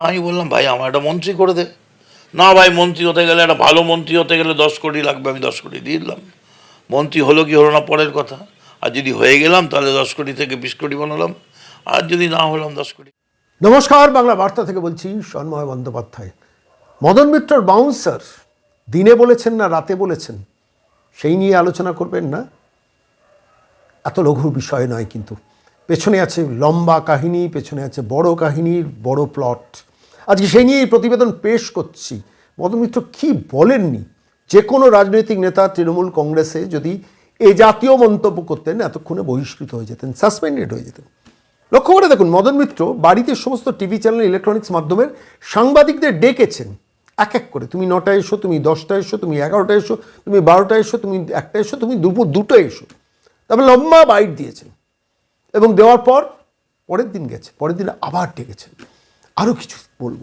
আমি বললাম, ভাই, আমার একটা মন্ত্রী করে দে। না ভাই, মন্ত্রী হতে গেলে একটা ভালো মন্ত্রী হতে গেলে দশ কোটি লাগবে, আমি দশ কোটি দিয়ে দিলাম। মন্ত্রী হলো কি হলো না, পরের কথা। আর যদি হয়ে গেলাম, তাহলে দশ কোটি থেকে বিশ কোটি বানালাম। আর যদি না হলাম, দশ কোটি নমস্কার, বাংলা বার্তা থেকে বলছি সন্ময় বন্দ্যোপাধ্যায়। মদন মিত্রর বাউন্সার দিনে বলেছেন না, রাতে বলেছেন? সেই নিয়ে আলোচনা করবেন না? এত লঘু বিষয় নয় কিন্তু। পেছনে আছে লম্বা কাহিনী, পেছনে আছে বড় কাহিনীর বড় প্লট আজকে সেই নিয়ে এই প্রতিবেদন পেশ করছি। মদন মিত্র কী বলেননি? যে কোনো রাজনৈতিক নেতা তৃণমূল কংগ্রেসে যদি এ জাতীয় মন্তব্য করতেন, এতক্ষণে বহিষ্কৃত হয়ে যেতেন, সাসপেন্ডেড হয়ে যেতেন। লক্ষ্য করে দেখুন মদন মিত্র বাড়িতে সমস্ত টিভি চ্যানেল, ইলেকট্রনিক্স মাধ্যমের সাংবাদিকদের ডেকেছেন। এক এক করে, তুমি নটায় এসো, তুমি দশটায় এসো, তুমি এগারোটায় এসো, তুমি বারোটায় এসো, তুমি একটা এসো, তুমি দুপুর দুটোয় এসো। তারপরে লম্বা বাইট দিয়েছেন। এবং দেওয়ার পর, পরের দিন গেছে, পরের দিন আবার ডেকেছেন। আরও কিছু বলব।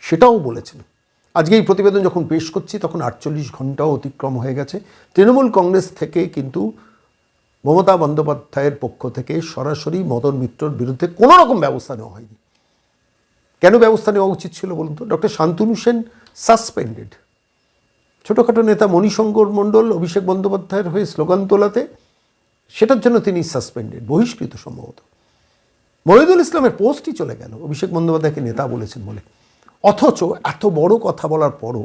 সেটাও বলেছেন। আজকে এই প্রতিবেদন যখন পেশ করছি, তখন আটচল্লিশ ঘন্টাও অতিক্রম হয়ে গেছে। তৃণমূল কংগ্রেস থেকে কিন্তু মমতা বন্দ্যোপাধ্যায়ের পক্ষ থেকে সরাসরি মদন মিত্রর বিরুদ্ধে কোনো রকম ব্যবস্থা নেওয়া হয়নি। কেন ব্যবস্থা নেওয়া উচিত ছিল বলুন তো? ডক্টর শান্তনু সেন সাসপেন্ডেড ছোটোখাটো নেতা মণিশঙ্কর মণ্ডল, অভিষেক বন্দ্যোপাধ্যায়ের হয়ে স্লোগান তোলাতে, সেটার জন্য তিনি সাসপেন্ডেড বহিষ্কৃত সম্ভবত। মহিদুল ইসলামের পোস্টই চলে গেল। অভিষেক বন্দ্যোপাধ্যায়কে নেতা বলেছেন বলে। অথচ এত বড় কথা বলার পরও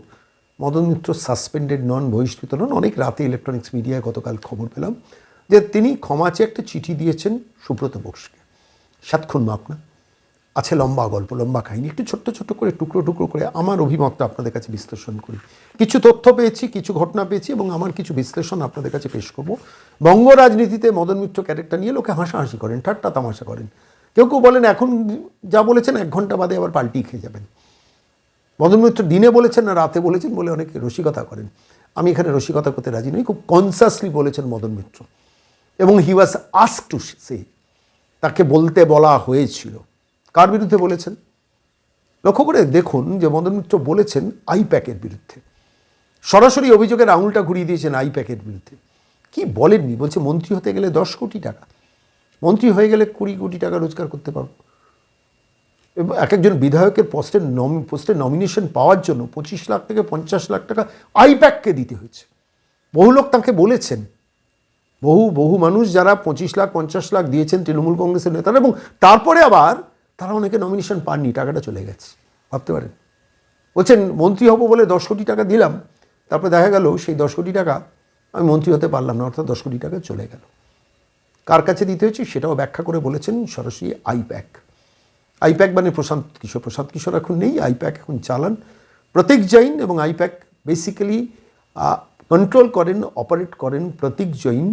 মদন মিত্র সাসপেন্ডেড নন বহিষ্কৃত নন, অনেক রাতে ইলেকট্রনিক্স মিডিয়ায় গতকাল খবর পেলাম যে তিনি ক্ষমাচে একটা চিঠি দিয়েছেন সুব্রত বক্সকে সাতক্ষণ মাপনা আছে লম্বা গল্প, লম্বা কাহিনী, একটু ছোট্ট ছোট্ট করে, টুকরো টুকরো করে আমার অভিমতটা আপনাদের কাছে বিশ্লেষণ করি। কিছু তথ্য পেয়েছি, কিছু ঘটনা পেয়েছি এবং আমার কিছু বিশ্লেষণ আপনাদের কাছে পেশ করব। বঙ্গ রাজনীতিতে মদন মিত্র ক্যারেক্টার নিয়ে লোকে হাসাহাসি করেন, ঠাট্টা তামাশা করেন। কেউ কেউ বলেন, এখন যা বলেছেন, এক ঘণ্টা বাদে আবার পাল্টি খেয়ে যাবেন। মদন মিত্র দিনে বলেছেন না, রাতে বলেছেন বলে অনেকে রসিকতা করেন। আমি এখানে রসিকতা করতে রাজি নই, খুব কনসাসলি বলেছেন মদন মিত্র এবং হি ওয়াজ আস টু সে তাকে বলতে বলা হয়েছিল। কার বিরুদ্ধে বলেছেন? লক্ষ্য করে দেখুন যে মদন মিত্র বলেছেন আইপ্যাকের বিরুদ্ধে। সরাসরি অভিযোগের আঙুলটা ঘুরিয়ে দিয়েছেন আইপ্যাকের বিরুদ্ধে। কি বলেননি? বলছে, মন্ত্রী হতে গেলে দশ কোটি টাকা। মন্ত্রী হয়ে গেলে কুড়ি কোটি টাকা রোজগার করতে পারব। এবং এক একজন বিধায়কের পোস্টের নমি পোস্টের নমিনেশন পাওয়ার জন্য পঁচিশ লাখ থেকে পঞ্চাশ লাখ টাকা আইপ্যাককে দিতে হয়েছে। বহু লোক তাকে বলেছেন। বহু বহু মানুষ যারা পঁচিশ লাখ, পঞ্চাশ লাখ দিয়েছেন তৃণমূল কংগ্রেসের নেতারা এবং তারপরে আবার তারা অনেকে নমিনেশন পাননি, টাকাটা চলে গেছে। ভাবতে পারেন। বলছেন, মন্ত্রী হব বলে দশ কোটি টাকা দিলাম, তারপরে দেখা গেল সেই দশ কোটি টাকা আমি মন্ত্রী হতে পারলাম না, অর্থাৎ দশ কোটি টাকা চলে গেল। কার কাছে দিতে হয়েছে সেটাও ব্যাখ্যা করে বলেছেন সরাসরি আইপ্যাক। আইপ্যাক মানে প্রশান্ত কিশোর। প্রশান্ত কিশোর এখন নেই, আইপ্যাক এখন চালান। প্রতীক জৈন এবং আইপ্যাক বেসিক্যালি কন্ট্রোল করেন অপারেট করেন প্রতীক জৈন।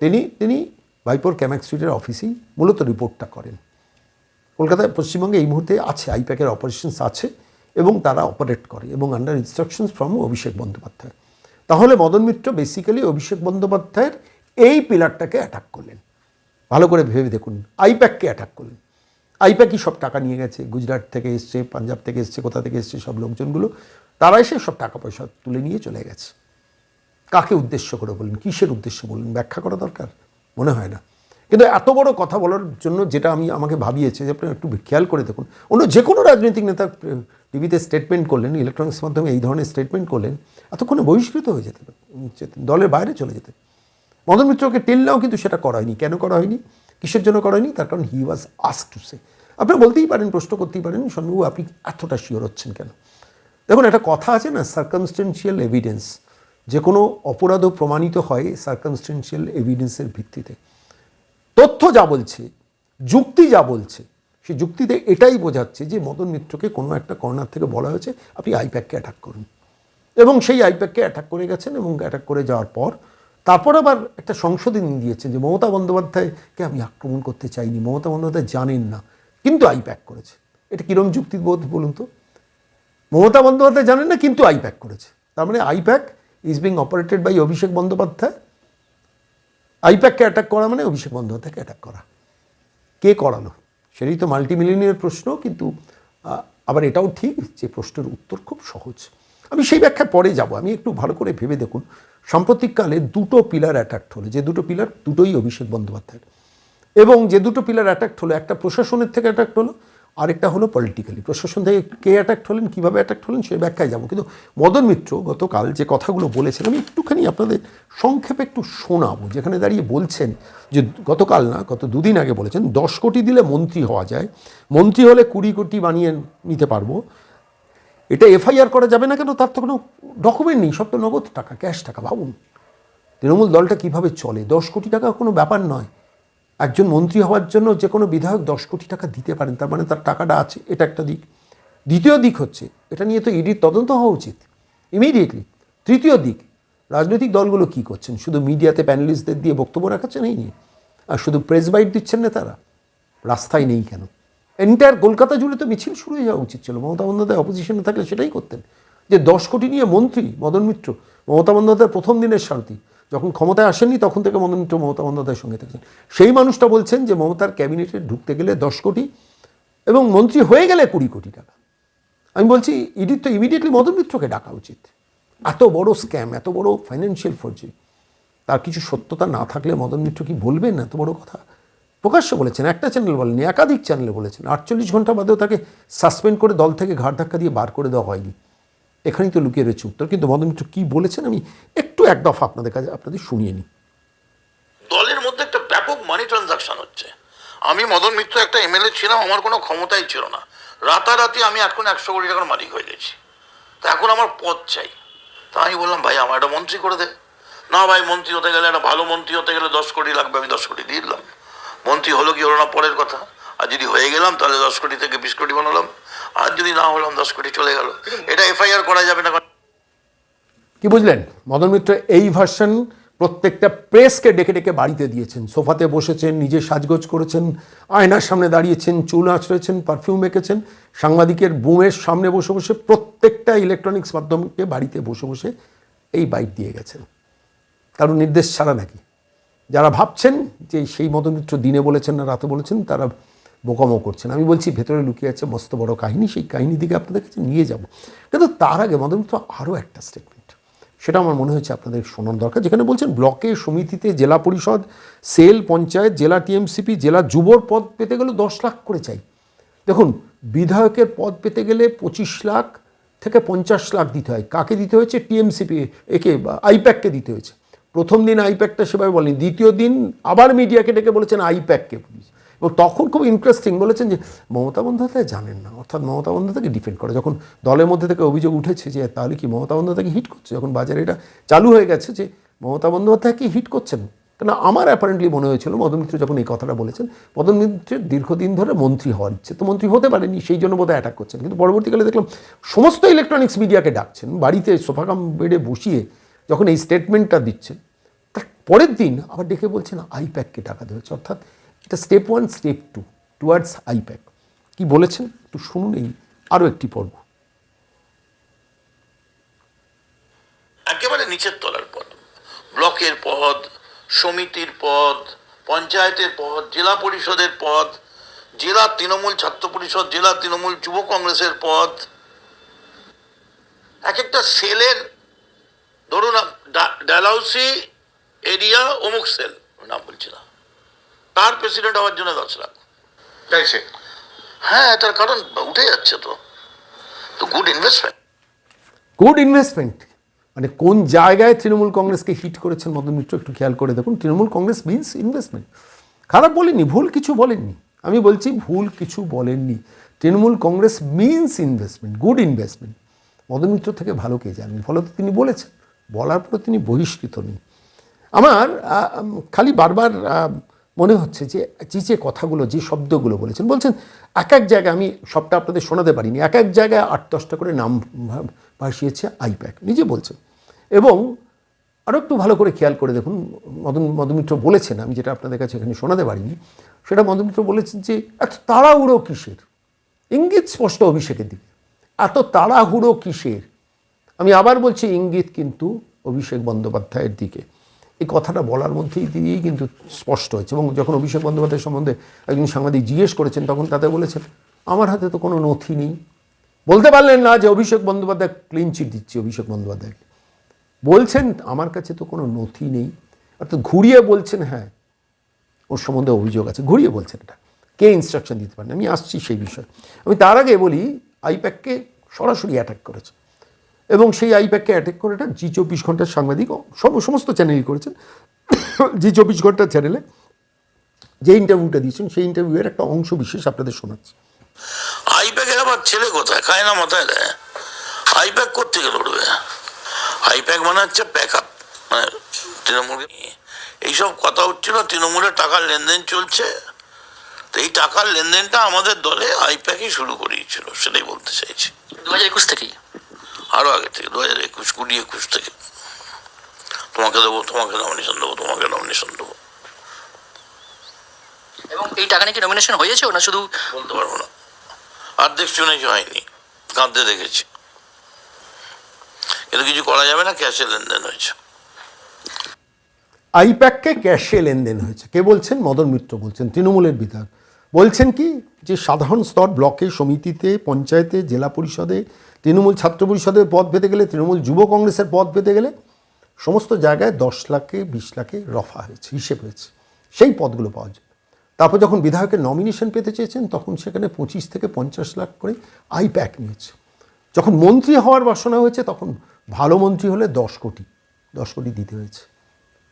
তিনি তিনি ভাইপোর ক্যামাক স্ট্রিটের অফিসেই মূলত রিপোর্টটা করেন। কলকাতায়, পশ্চিমবঙ্গে এই মুহূর্তে আছে, আইপ্যাকের অপারেশনস আছে এবং তারা অপারেট করে এবং under instructions from Abhishek Bandyopadhyay. তাহলে মদন মিত্র বেসিক্যালি অভিষেক বন্দ্যোপাধ্যায়ের এই পিলারটাকে অ্যাটাক করলেন। ভালো করে ভেবে দেখুন। আইপ্যাককে অ্যাটাক করলেন আইপ্যাকই সব টাকা নিয়ে গেছে। গুজরাট থেকে এসছে, পাঞ্জাব থেকে এসছে, কোথা থেকে এসছে সব লোকজনগুলো, তারা এসে সব টাকা পয়সা তুলে নিয়ে চলে গেছে। কাকে উদ্দেশ্য করে বললেন কিসের উদ্দেশ্য বলুন? ব্যাখ্যা করা দরকার? মনে হয় না। কিন্তু এত বড় কথা বলার জন্য যেটা আমি, আমাকে ভাবিয়েছে, যে আপনি একটু খেয়াল করে দেখুন। অন্য যে কোনো রাজনৈতিক নেতা টিভিতে স্টেটমেন্ট করলেন ইলেকট্রনিক্স মাধ্যমে এই ধরনের স্টেটমেন্ট করলেন, এতক্ষণে বহিষ্কৃত হয়ে যেতেন দলের বাইরে চলে যেতেন মদন মিত্রকে টেলনাও কিন্তু সেটা করা হয়নি। কেন করা হয়নি? কিসের জন্য করা হয়নি? তার কারণ হি ওয়াজ আস্ক টু সে আপনি বলতেই পারেন, প্রশ্ন করতেই পারেন সন্মুখ আপনি এতটা শিওর হচ্ছেন কেন? দেখুন, একটা কথা আছে না সার্কামস্টেন্সিয়াল এভিডেন্স যে কোনো অপরাধও প্রমাণিত হয় সার্কামস্টেন্সিয়াল এভিডেন্সের ভিত্তিতে। তথ্য যা বলছে, যুক্তি যা বলছে সে যুক্তিতে এটাই বোঝাচ্ছে যে মদন মিত্রকে কোনো একটা কর্নার থেকে বলা হয়েছে, আপনি আইপ্যাককে অ্যাটাক করুন। এবং সেই আইপ্যাককে অ্যাটাক করে গেছেন এবং অ্যাটাক করে যাওয়ার পর তারপর আবার একটা সংশোধনী দিয়েছেন যে মমতা বন্দ্যোপাধ্যায়কে আমি আক্রমণ করতে চাইনি, মমতা বন্দ্যোপাধ্যায় জানেন না, কিন্তু আইপ্যাক করেছে। এটা কীরকম যুক্তিবোধ বলুন তো? মমতা বন্দ্যোপাধ্যায় জানেন না, কিন্তু আইপ্যাক করেছে। তার মানে I-PAC is being operated by Abhishek Bandyopadhyay. আইপ্যাককে attack করা মানে অভিষেক বন্দ্যোপাধ্যায়কে অ্যাটাক করা। কে করালো? সেটাই তো মাল্টিমিলিয়নের প্রশ্ন, কিন্তু আবার এটাও ঠিক যে প্রশ্নের উত্তর খুব সহজ। আমি সেই ব্যাখ্যা পরে যাব। আমি একটু ভালো করে ভেবে দেখুন। সাম্প্রতিককালে দুটো পিলার অ্যাটাক্ট হলো। যে দুটো পিলার দুটোই অভিষেক বন্দ্যোপাধ্যায়ের। এবং যে দুটো পিলার অ্যাটাক্ট হলো, একটা প্রশাসনের থেকে অ্যাটাক্ট হলো, আরেকটা হলো পলিটিক্যালি প্রশাসন থেকে কে অ্যাট্যাক্ট হলেন, কীভাবে অ্যাট্যাক্ট হলেন, সে ব্যাখ্যায় যাব। কিন্তু মদন মিত্র গতকাল যে কথাগুলো বলেছেন, আমি একটুখানি আপনাদের সংক্ষেপে একটু শোনাবো। যেখানে দাঁড়িয়ে বলছেন যে গতকাল না, গত দুদিন আগে বলেছেন, দশ কোটি দিলে মন্ত্রী হওয়া যায়। মন্ত্রী হলে কুড়ি কোটি বানিয়ে নিতে পারব। এটা এফআইআর করা যাবে না কেন? তার তো কোনো ডকুমেন্ট নেই। সব তো নগদ টাকা ক্যাশ টাকা, ভাবুন। তৃণমূল দলটা কীভাবে চলে? দশ কোটি টাকা কোনো ব্যাপার নয়। একজন মন্ত্রী হওয়ার জন্য যে কোনো বিধায়ক দশ কোটি টাকা দিতে পারেন, তার মানে তার টাকাটা আছে। এটা একটা দিক। দ্বিতীয় দিক হচ্ছে, এটা নিয়ে তো ইডির তদন্ত হওয়া উচিত। ইমিডিয়েটলি তৃতীয় দিক, রাজনৈতিক দলগুলো কি করছেন? শুধু মিডিয়াতে প্যানেলিস্টদের দিয়ে বক্তব্য রাখাচ্ছেন এই নিয়ে? আর শুধু প্রেস বাইট দিচ্ছেন না তারা? রাস্তায় নেই কেন? এন্টায়ার কলকাতা জুড়ে তো মিছিল শুরু হয়ে যাওয়া উচিত ছিল। মমতা বন্দ্যোপাধ্যায় অপোজিশনে থাকলে সেটাই করতেন। যে দশ কোটি নিয়ে মন্ত্রী মদন মিত্র, মমতা বন্দ্যোপাধ্যায় প্রথম দিনের সারথি, যখন ক্ষমতায় আসেননি তখন থেকে মদন মিত্র মমতা বন্দ্যোপাধ্যায়ের সঙ্গে থাকছেন। সেই মানুষটা বলছেন যে মমতার ক্যাবিনেটে ঢুকতে গেলে দশ কোটি এবং মন্ত্রী হয়ে গেলে কুড়ি কোটি টাকা। আমি বলছি, ইডির তো ইমিডিয়েটলি মদন মিত্রকে ডাকা উচিত। এত বড় স্ক্যাম এত বড় ফাইন্যান্সিয়াল ফর্জি তার কিছু সত্যতা না থাকলে মদন মিত্র কি বলবেন? এত বড় কথা। প্রকাশ্যে বলেছেন, একটা চ্যানেল বলেনি একাধিক চ্যানেলে বলেছেন। আটচল্লিশ ঘণ্টা বাদেও তাকে সাসপেন্ড করে দল থেকে ঘাড় ধাক্কা দিয়ে বার করে দেওয়া হয়নি। এখানেই তো লুকিয়ে রয়েছে উত্তর। কিন্তু মদন মিত্র কী বলেছেন আমি একটু এক দফা আপনাদের কাছে, আপনাদের শুনিয়ে নিই। দলের মধ্যে একটা ব্যাপক মানি ট্রানজাকশন হচ্ছে। আমি মদন মিত্র একটা এমএলএ ছিলাম, আমার কোনো ক্ষমতাই ছিল না। রাতারাতি আমি এখন একশো কোটি টাকার মালিক হয়ে গেছি। তা এখন আমার পদ চাই। তা আমি বললাম, ভাই আমার একটা মন্ত্রী করে দে। না ভাই, মন্ত্রী হতে গেলে একটা ভালো মন্ত্রী হতে গেলে দশ কোটি লাগবে, আমি দশ কোটি দিয়ে দিলাম। মন্ত্রী হলো কি হলো না পরের কথা? আর যদি হয়ে গেলাম, তাহলে দশ কোটি থেকে বিশ কোটি বানালাম। আর যদি না হলাম, দশ কোটি চলে গেল। এটা এফআইআর করা যাবে না। কি বুঝলেন? মদন মিত্র এই ভার্সন প্রত্যেকটা প্রেসকে ডেকে ডেকে বাড়িতে দিয়েছেন। সোফাতে বসেছেন, নিজে সাজগোজ করেছেন, আয়নার সামনে দাঁড়িয়েছেন, চুল আঁচড়েছেন পারফিউম মেখেছেন, সাংবাদিকের বুমের সামনে বসে বসে প্রত্যেকটা ইলেকট্রনিক্স মাধ্যমকে বাড়িতে বসে বসে এই বাইক দিয়ে গেছেন। কারণ নির্দেশ ছাড়া নাকি? যারা ভাবছেন যে সেই মদন মিত্র দিনে বলেছেন না রাতে বলেছেন, তারা বোকামো করছেন। আমি বলছি, ভেতরে লুকিয়ে আছে মস্ত বড় কাহিনী, সেই কাহিনী দিকে আপনাদের কাছে নিয়ে যাব। কিন্তু তার আগে মদন মিত্র আরও একটা স্টেটমেন্ট সেটা আমার মনে হয়েছে আপনাদের শোনার দরকার, যেখানে বলছেন, ব্লকে, সমিতিতে, জেলা পরিষদ, সেল পঞ্চায়েত, জেলা টিএমসিপি, জেলা যুবর পদ পেতে গেলে দশ লাখ করে চাই। দেখুন, বিধায়কের পদ পেতে গেলে পঁচিশ লাখ থেকে পঞ্চাশ লাখ দিতে হয়। কাকে দিতে হয়েছে? টিএমসিপি, একে, আইপ্যাককে দিতে হয়েছে। প্রথম দিন আইপ্যাকটা সেভাবে বলেনি, দ্বিতীয় দিন আবার মিডিয়াকে ডেকে বলেছেন আইপ্যাককে পুলিশ। এবং তখন খুব ইন্টারেস্টিং বলেছেন যে মমতা বন্দ্যোপাধ্যায় জানেন না, অর্থাৎ মমতা বন্দ্যোপাধ্যায়কে ডিফেন্ড করে। যখন দলের মধ্যে থেকে অভিযোগ উঠেছে যে তাহলে কি মমতা বন্দ্যোপাধ্যায়কে হিট করছে? যখন বাজারে এটা চালু হয়ে গেছে যে মমতা বন্দ্যোপাধ্যায় কি হিট করছেন? কেন আমার অ্যাপারেন্টলি মনে হয়েছিল, মদন মিত্র যখন এই কথাটা বলেছেন, মদন মিত্রের দীর্ঘদিন ধরে মন্ত্রী হওয়ার ইচ্ছে, তো মন্ত্রী হতে পারেনি, সেই জন্য বোধহয় অ্যাটাক করছেন। কিন্তু পরবর্তীকালে দেখলাম, সমস্ত ইলেকট্রনিক্স মিডিয়াকে ডাকছেন, বাড়িতে সোফাকাম বেডে বসিয়ে যখন এই স্টেটমেন্টটা দিচ্ছেন, তার পরের দিন আবার ডেকে বলছেন, আইপ্যাককে টাকা হচ্ছে অর্থাৎ এটা step one step two towards I-PAC. কি বলেছেন? একটু শুনুন এই আরও একটি পর্ব। একেবারে নিচের তলার পদ ব্লকের পদ সমিতির পদ পঞ্চায়েতের পদ জেলা পরিষদের পদ জেলা তৃণমূল ছাত্র পরিষদ, জেলা তৃণমূল যুব কংগ্রেসের পদ এক একটা সেলের ধরুন ডা- ডালহাউসি এরিয়া অমুক সেল নাম বলছি না। তার প্রেসিডেন্ট হওয়ার জন্য দশ লাখ। চাইছে হ্যাঁ তার কারণ উঠে যাচ্ছে তো। তো গুড ইনভেস্টমেন্ট গুড ইনভেস্টমেন্ট মানে কোন জায়গায় তৃণমূল কংগ্রেসকে হিট করেছেন মদন মিত্র একটু খেয়াল করে দেখুন। তৃণমূল কংগ্রেস মিনস ইনভেস্টমেন্ট খারাপ বলেননি ভুল কিছু বলেননি। আমি বলছি ভুল কিছু বলেননি। Trinamool Congress means investment good investment Madan Mitra থেকে ভালো কে জানেন? ফলত তিনি বলেছেন। বলার পরে তিনি বহিষ্কৃত নেই। আমার খালি বারবার মনে হচ্ছে যে যে যে কথাগুলো, যে শব্দগুলো বলেছেন, বলছেন, এক এক জায়গায় আমি সবটা আপনাদের শোনাতে পারিনি, এক এক জায়গায় আট দশটা করে নাম ভাসিয়েছে আইপ্যাক, নিজে বলছেন। এবং আরও একটু ভালো করে খেয়াল করে দেখুন, মদন মধুমিত্র বলেছেন, আমি যেটা আপনাদের কাছে এখানে শোনাতে পারিনি, সেটা মধুমিত্র বলেছেন যে, এত তাড়াহুড়ো কিসের? ইঙ্গিত স্পষ্ট অভিষেকের দিকে। এত তাড়াহুড়ো কিসের? আমি আবার বলছি, ইঙ্গিত কিন্তু অভিষেক বন্দ্যোপাধ্যায়ের দিকে। এই কথাটা বলার মধ্যেই দিয়েই কিন্তু স্পষ্ট হয়েছে। এবং যখন অভিষেক বন্দ্যোপাধ্যায় সম্বন্ধে একজন সাংবাদিক জিজ্ঞেস করেছেন, তখন তাতে বলেছেন, আমার হাতে তো কোনো নথি নেই। বলতে পারলেন না যে অভিষেক বন্দ্যোপাধ্যায় ক্লিন চিট দিচ্ছি অভিষেক বন্দ্যোপাধ্যায়কে। বলছেন, আমার কাছে তো কোনো নথি নেই। অর্থাৎ ঘুরিয়ে বলছেন হ্যাঁ ওর সম্বন্ধে অভিযোগ আছে। ঘুরিয়ে বলছেন এটা। কে ইনস্ট্রাকশন দিতে পারেন? আমি আসছি সেই বিষয়ে। আমি তার আগে বলি, আইপ্যাককে সরাসরি অ্যাটাক করেছে। এবং সেই আইপ্যাককে অ্যাটাক করে এটা জি চব্বিশ ঘণ্টার সাংবাদিক সব সমস্ত চ্যানেলই করেছেন। জি চব্বিশ ঘণ্টার চ্যানেলে যে ইন্টারভিউটা দিয়েছেন সেই ইন্টারভিউয়ের একটা অংশ বিশেষ আপনাদের শোনাচ্ছি। আইপ্যাকের আবার ছেলে কোথায়? খায় না মাথায় দেয়। আইপ্যাক কোথেকে লড়বে? আইপ্যাক মানে হচ্ছে প্যাক আপ মানে তৃণমূল এইসব কথা হচ্ছিল তৃণমূলের টাকার লেনদেন চলছে। তো এই টাকার লেনদেনটা আমাদের দলে আইপ্যাকই শুরু করিয়েছিল সেটাই বলতে চাইছি। দু হাজার একুশ থেকেই। আরও আগে থেকে দু হাজার একুশ কুড়ি একুশ থেকে। তোমাকে দেবো তোমাকে নমিনেশন দেবো তোমাকে নমিনেশন দেবো। এবং এই টাকা নাকি নমিনেশন হয়েছে না শুধু? বলতে পারব না। আর অর্ধেক শুনেছি হয়নি কাঁদতে দেখেছি। কিন্তু কিছু করা যাবে না ক্যাশে লেনদেন হয়েছে। আইপ্যাককে ক্যাশে লেনদেন হয়েছে। কে বলছেন? মদন মিত্র বলছেন তৃণমূলের বিধায়ক। বলছেন কি? যে সাধারণ স্তর ব্লকে সমিতিতে, পঞ্চায়েতে, জেলা পরিষদে, তৃণমূল ছাত্র পরিষদের পদ পেতে গেলে, তৃণমূল যুব কংগ্রেসের পদ পেতে গেলে সমস্ত জায়গায় দশ লাখে, বিশ লাখে রফা হয়েছে, হিসেব হয়েছে। সেই পদগুলো পাওয়া যায়। তারপর যখন বিধায়কের নমিনেশন পেতে চেয়েছেন, তখন সেখানে পঁচিশ থেকে পঞ্চাশ লাখ করে আই প্যাক নিয়েছে। যখন মন্ত্রী হওয়ার বাসনা হয়েছে, তখন ভালো মন্ত্রী হলে দশ কোটি দশ কোটি দিতে হয়েছে।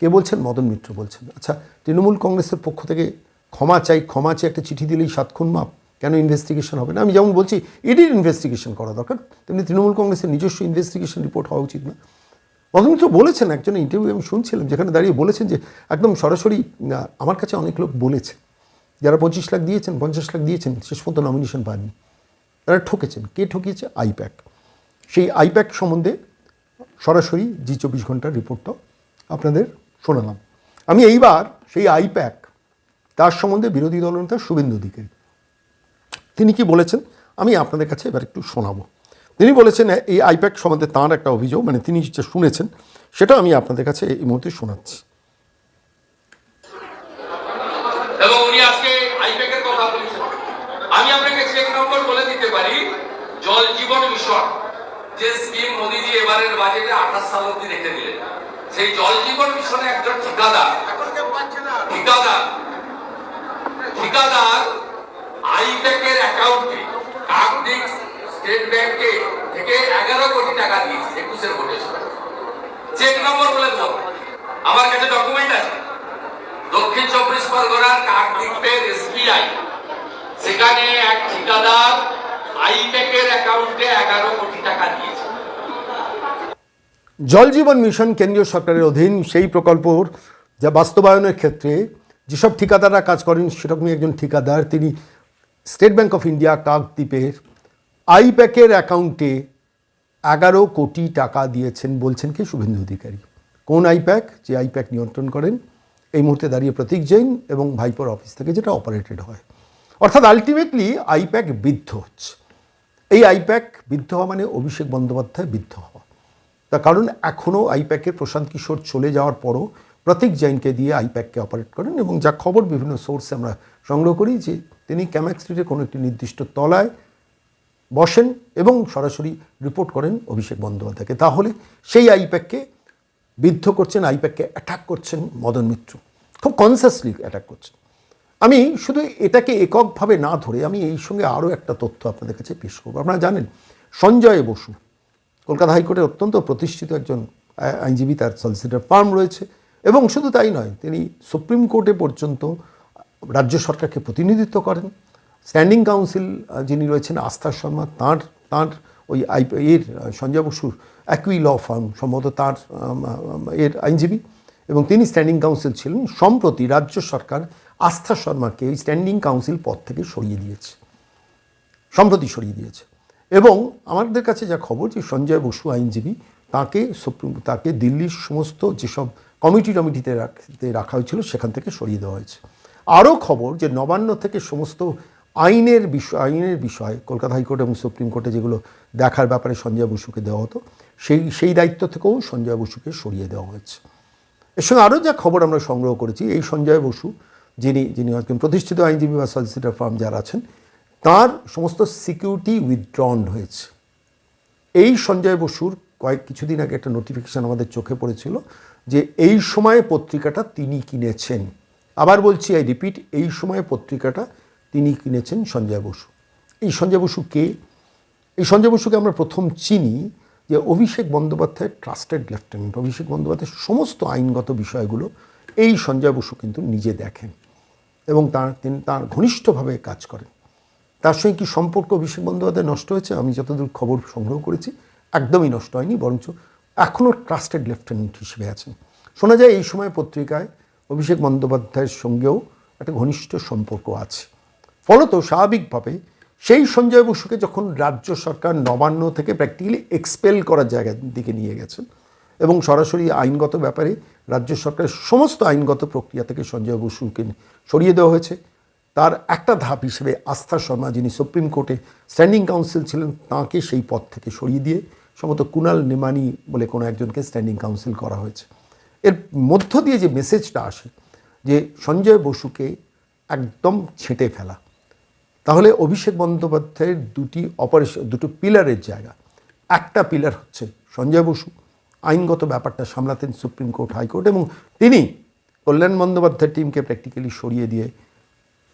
কে বলছেন? মদন মিত্র বলছেন। আচ্ছা তৃণমূল কংগ্রেসের পক্ষ থেকে ক্ষমা চাই, ক্ষমা চেয়ে একটা চিঠি দিলেই সাতক্ষণ মাপ। কেন ইনভেস্টিগেশন হবে না? আমি যেমন বলছি ইডির ইনভেস্টিগেশন করা দরকার। তেমনি তৃণমূল কংগ্রেসের নিজস্ব ইনভেস্টিগেশন রিপোর্ট হওয়া উচিত না। মদন মিত্র বলেছেন একজন ইন্টারভিউ আমি শুনছিলাম, যেখানে দাঁড়িয়ে বলেছেন যে একদম সরাসরি আমার কাছে অনেক লোক বলেছে। যারা পঁচিশ লাখ দিয়েছেন, পঞ্চাশ লাখ দিয়েছেন, শেষ পর্যন্ত নমিনেশন পাননি। তারা ঠকেছেন। কে ঠকিয়েছে? আইপ্যাক। সেই আইপ্যাক সম্বন্ধে সরাসরি জি চব্বিশ ঘণ্টার রিপোর্টটাও আপনাদের শোনালাম। আমি এইবার সেই আইপ্যাক তার সম্বন্ধে বিরোধী দলনেতা শুভেন্দু অধিকারী। তিনি কি বলেছেন? আমি আপনাদের কাছে এবার একটু শোনাবো। তিনি বলেছেন, এই আইপ্যাক সম্বন্ধে তাঁর একটা অভিযোগ মানে তিনি যেটা শুনেছেন, সেটা আমি আপনাদের কাছে এই মুহূর্তে শোনাচ্ছি। জল জীবন মিশন, যে স্কিম এবারের বাজেটে আঠাশ সাল অব্দি রেখে দিলেন। সেই জল জীবন মিশনে একজন ঠিকাদার ঠিকাদার ঠিকাদার অ্যাকাউন্টে স্টেট ব্যাংকে থেকে এগারো কোটি টাকা দিয়েছে, একুশের ভোটের চেক নম্বর আমার কাছে ডকুমেন্ট আছে। দক্ষিণ চব্বিশ পরগনার কাকদ্বীপের এসবিআই। সেখানে এক ঠিকাদার আইপ্যাকের অ্যাকাউন্টে এগারো কোটি টাকা দিয়েছে। জল জীবন মিশন কেন্দ্রীয় সরকারের অধীন সেই প্রকল্পর যা বাস্তবায়নের ক্ষেত্রে যেসব ঠিকাদাররা কাজ করেন সেরকমই একজন ঠিকাদার, তিনি স্টেট ব্যাঙ্ক অফ ইন্ডিয়া কাকদ্বীপের আইপ্যাকের অ্যাকাউন্টে এগারো কোটি টাকা দিয়েছেন বলছেন কি? শুভেন্দু অধিকারী। কোন আইপ্যাক? যে আইপ্যাক নিয়ন্ত্রণ করেন। এই মুহূর্তে দাঁড়িয়ে প্রতীক জৈন এবং ভাইপোর অফিস থেকে যেটা অপারেটেড হয়। অর্থাৎ আলটিমেটলি আইপ্যাক বিদ্ধ হচ্ছে। এই আইপ্যাক বিদ্ধ হওয়া মানে অভিষেক বন্দ্যোপাধ্যায় বিদ্ধ হওয়া। তার কারণ এখনও আইপ্যাকের প্রশান্ত কিশোর চলে যাওয়ার পরও প্রতীক জৈনকে দিয়ে আইপ্যাককে অপারেট করেন এবং যা খবর বিভিন্ন সোর্সে আমরা সংগ্রহ করি যে তিনি ক্যামাক স্ট্রিটের কোনো একটি নির্দিষ্ট তলায় বসেন এবং সরাসরি রিপোর্ট করেন অভিষেক বন্দ্যোপাধ্যায়কে। তাহলে সেই আইপ্যাককে বিদ্ধ করছেন, আইপ্যাককে অ্যাটাক করছেন মদন মিত্র। খুব কনসিয়াসলি অ্যাটাক করছেন। আমি শুধু এটাকে এককভাবে না ধরে আমি এই সঙ্গে আরও একটা তথ্য আপনাদের কাছে পেশ করব। আপনারা জানেন, সঞ্জয় বসু, কলকাতা হাইকোর্টের অত্যন্ত প্রতিষ্ঠিত একজন আইনজীবী, তার সলিসিটার ফার্ম রয়েছে। এবং শুধু তাই নয়, তিনি সুপ্রিম কোর্টে পর্যন্ত রাজ্য সরকারকে প্রতিনিধিত্ব করেন। স্ট্যান্ডিং কাউন্সিল যিনি রয়েছেন আস্থা শর্মা, তাঁর তাঁর ওই আই, এর সঞ্জয় বসুর একই ল ফার্ম, সম্ভবত তার এর আইনজীবী। এবং তিনি স্ট্যান্ডিং কাউন্সিল ছিলেন, সম্প্রতি রাজ্য সরকার আস্থা শর্মাকে ওই স্ট্যান্ডিং কাউন্সিল পদ থেকে সরিয়ে দিয়েছে। সম্প্রতি সরিয়ে দিয়েছে। এবং আমাদের কাছে যা খবর যে সঞ্জয় বসু আইনজীবী তাকে সুপ্রিম তাকে দিল্লির সমস্ত যেসব কমিটি টমিটিতে রাখতে রাখা হয়েছিল, সেখান থেকে সরিয়ে দেওয়া হয়েছে। আরও খবর যে নবান্ন থেকে সমস্ত আইনের বিষয় আইনের বিষয়, কলকাতা হাইকোর্ট এবং সুপ্রিম কোর্টে যেগুলো দেখার ব্যাপারে সঞ্জয় বসুকে দেওয়া হতো, সেই সেই দায়িত্ব থেকেও সঞ্জয় বসুকে সরিয়ে দেওয়া হয়েছে। এর সঙ্গে আরও যা খবর আমরা সংগ্রহ করেছি, এই সঞ্জয় বসু, যিনি যিনি একজন প্রতিষ্ঠিত আইনজীবী বা সলিসিটার ফার্ম যারা আছেন, তার সমস্ত সিকিউরিটি উইথড্রন হয়েছে। এই সঞ্জয় বসুর কয়েক কিছুদিন আগে একটা নোটিফিকেশান আমাদের চোখে পড়েছিল যে এই সময়ে পত্রিকাটা তিনি কিনেছেন। আবার বলছি আই রিপিট এই সময়ে পত্রিকাটা তিনি কিনেছেন সঞ্জয় বসু। এই সঞ্জয় বসু কে? এই সঞ্জয় বসুকে আমরা প্রথম চিনি যে অভিষেক বন্দ্যোপাধ্যায়ের ট্রাস্টেড লেফটেন্যান্ট অভিষেক বন্দ্যোপাধ্যায়ের সমস্ত আইনগত বিষয়গুলো এই সঞ্জয় বসু কিন্তু নিজে দেখেন এবং তার তিনি তার ঘনিষ্ঠভাবে কাজ করেন। তার সঙ্গে কি সম্পর্ক অভিষেক বন্দ্যোপাধ্যায় নষ্ট হয়েছে? আমি যতদূর খবর সংগ্রহ করেছি একদমই নষ্ট হয়নি, বরঞ্চ এখনও ট্রাস্টেড লেফটেন্যান্ট হিসেবে আছেন। শোনা যায় এই সময় পত্রিকায় অভিষেক বন্দ্যোপাধ্যায়ের সঙ্গেও একটা ঘনিষ্ঠ সম্পর্ক আছে। ফলত স্বাভাবিকভাবে সেই সঞ্জয় বসুকে যখন রাজ্য সরকার নবান্ন থেকে প্র্যাকটিক্যালি এক্সপেল করার জায়গার দিকে নিয়ে গেছেন এবং সরাসরি আইনগত ব্যাপারে রাজ্য সরকারের সমস্ত আইনগত প্রক্রিয়া থেকে সঞ্জয় বসুকে সরিয়ে দেওয়া হয়েছে, তার একটা ধাপ হিসেবে আস্থা শর্মা যিনি সুপ্রিম কোর্টে স্ট্যান্ডিং কাউন্সিল ছিলেন, তাঁকে সেই পদ থেকে সরিয়ে দিয়ে সম্ভবত কুনাল নেমানি বলে কোনো একজনকে স্ট্যান্ডিং কাউন্সিল করা হয়েছে। এর মধ্য দিয়ে যে মেসেজটা আসে, যে সঞ্জয় বসুকে একদম ছেঁটে ফেলা। তাহলে অভিষেক বন্দ্যোপাধ্যায়ের দুটি অপারেশন দুটো পিলারের জায়গা। একটা পিলার হচ্ছে সঞ্জয় বসু, আইনগত ব্যাপারটা সামলাতেন সুপ্রিম কোর্ট হাইকোর্ট এবং তিনি কল্যাণ বন্দ্যোপাধ্যায়ের টিমকে প্র্যাকটিক্যালি সরিয়ে দিয়ে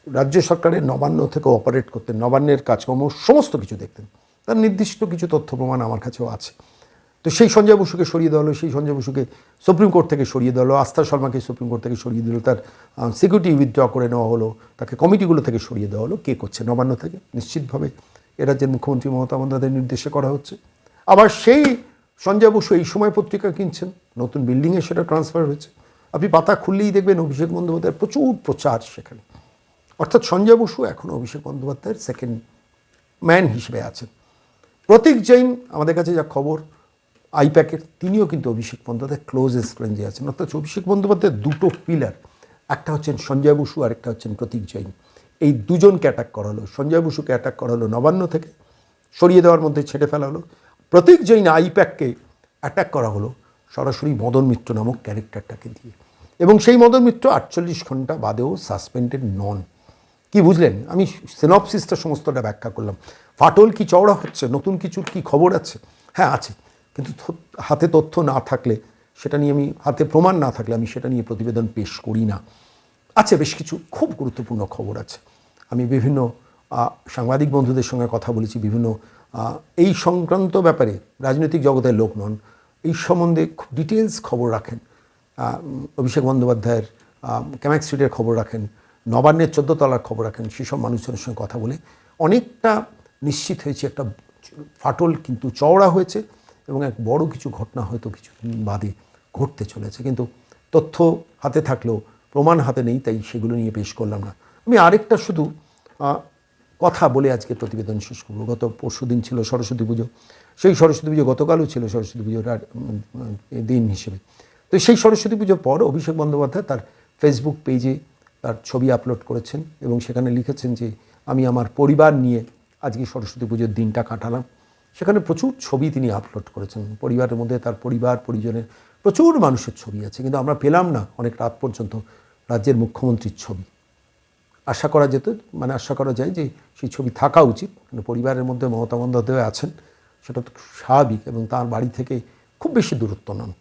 রাজ্য সরকারের নবান্ন থেকে অপারেট করতেন, নবান্নের কাজকর্ম সমস্ত কিছু দেখতেন। তার নির্দিষ্ট কিছু তথ্য প্রমাণ আমার কাছেও আছে। তো সেই সঞ্জয় বসুকে সরিয়ে দেওয়া হলো, সেই সঞ্জয় বসুকে সুপ্রিম কোর্ট থেকে সরিয়ে দেওয়া হলো, আস্থা শর্মাকে সুপ্রিম কোর্ট থেকে সরিয়ে দিল, তার সিকিউরিটি উইথড্র করে নেওয়া হলো, তাকে কমিটিগুলো থেকে সরিয়ে দেওয়া হলো, কে করছে, নবান্ন থেকে, নিশ্চিতভাবে এ রাজ্যের মুখ্যমন্ত্রী মমতা বন্দ্যোপাধ্যায়ের নির্দেশে করা হচ্ছে। আবার সেই সঞ্জয় বসু এই সময় পত্রিকা কিনছেন, নতুন বিল্ডিংয়ে সেটা ট্রান্সফার হয়েছে। আপনি পাতা খুললেই দেখবেন অভিষেক বন্দ্যোপাধ্যায়ের প্রচুর প্রচার সেখানে। অর্থাৎ সঞ্জয় বসু এখন অভিষেক বন্দ্যোপাধ্যায়ের সেকেন্ড ম্যান হিসেবে আছেন। প্রতীক জৈন, আমাদের কাছে যা খবর, আইপ্যাকের, তিনিও কিন্তু অভিষেক বন্দ্যোপাধ্যায় ক্লোজেস্ট রেঞ্জে আছেন। অর্থাৎ অভিষেক বন্দ্যোপাধ্যায়ের দুটো পিলার একটা হচ্ছেন সঞ্জয় বসু আর একটা হচ্ছেন প্রতীক জৈন। এই দুজনকে অ্যাটাক করা হলো। সঞ্জয় বসুকে অ্যাটাক করা হলো নবান্ন থেকে, সরিয়ে দেওয়ার মধ্যে ছেড়ে ফেলা হলো। প্রতীক জৈন আইপ্যাককে অ্যাটাক করা হলো সরাসরি মদন মিত্র নামক ক্যারেক্টারটাকে দিয়ে। এবং সেই মদন মিত্র আটচল্লিশ ঘণ্টা বাদেও সাসপেন্ডেড নন কি বুঝলেন? আমি সিনপসিসটা সমস্তটা ব্যাখ্যা করলাম। ফাটল কি চওড়া হচ্ছে? নতুন কিছুর কি খবর আছে? হ্যাঁ আছে। কিন্তু হাতে তথ্য না থাকলে, সেটা নিয়ে আমি, হাতে প্রমাণ না থাকলে আমি সেটা নিয়ে প্রতিবেদন পেশ করি না। আছে বেশ কিছু খুব গুরুত্বপূর্ণ খবর আছে। আমি বিভিন্ন সাংবাদিক বন্ধুদের সঙ্গে কথা বলেছি, বিভিন্ন এই সংক্রান্ত ব্যাপারে রাজনৈতিক জগতের লোক নন। এই সম্বন্ধে খুব ডিটেলস খবর রাখেন। অভিষেক বন্দ্যোপাধ্যায়ের ক্যামাক স্ট্রিটের খবর রাখেন। নবান্নের চোদ্দ তলার খবর রাখেন, সেসব মানুষজনের সঙ্গে কথা বলে অনেকটা নিশ্চিত হয়েছে একটা ফাটল কিন্তু চওড়া হয়েছে এবং এক বড় কিছু ঘটনা হয়তো কিছু বাদে ঘটতে চলেছে। কিন্তু তথ্য হাতে থাকলেও, প্রমাণ হাতে নেই, তাই সেগুলো নিয়ে পেশ করলাম না। আমি আরেকটা শুধু কথা বলে আজকে প্রতিবেদন শেষ করব। গত পরশু দিন ছিল সরস্বতী পুজো। সেই সরস্বতী পুজো গতকালও ছিল সরস্বতী পুজোর দিন হিসেবে। তো সেই সরস্বতী পুজোর পর অভিষেক বন্দ্যোপাধ্যায় তার ফেসবুক পেজে তার ছবি আপলোড করেছেন এবং সেখানে লিখেছেন যে, আমি আমার পরিবার নিয়ে আজকে সরস্বতী পুজোর দিনটা কাটালাম। সেখানে প্রচুর ছবি তিনি আপলোড করেছেন। পরিবারের মধ্যে তার পরিবার, পরিজনের প্রচুর মানুষের ছবি আছে, কিন্তু আমরা পেলাম না অনেক রাত পর্যন্ত রাজ্যের মুখ্যমন্ত্রীর ছবি। আশা করা যেত মানে আশা করা যায় যে সেই ছবি থাকা উচিত, কিন্তু পরিবারের মধ্যে মমতা বন্দ্যোপাধ্যায় আছেন, সেটা তো স্বাভাবিক এবং তার বাড়ি থেকে খুব বেশি দূরত্ব নন।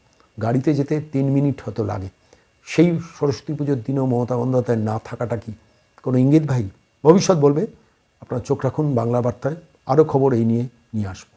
গাড়িতে যেতে তিন মিনিট হয়তো লাগে। সেই সরস্বতী পুজোর দিনেও মমতা বন্দ্যোপাধ্যায় না থাকাটা কি কোনো ইঙ্গিত ভাই? ভবিষ্যৎ বলবে। আপনার চোখ রাখুন বাংলা বার্তায়। আরও খবর এই নিয়ে নিয়ে আসব।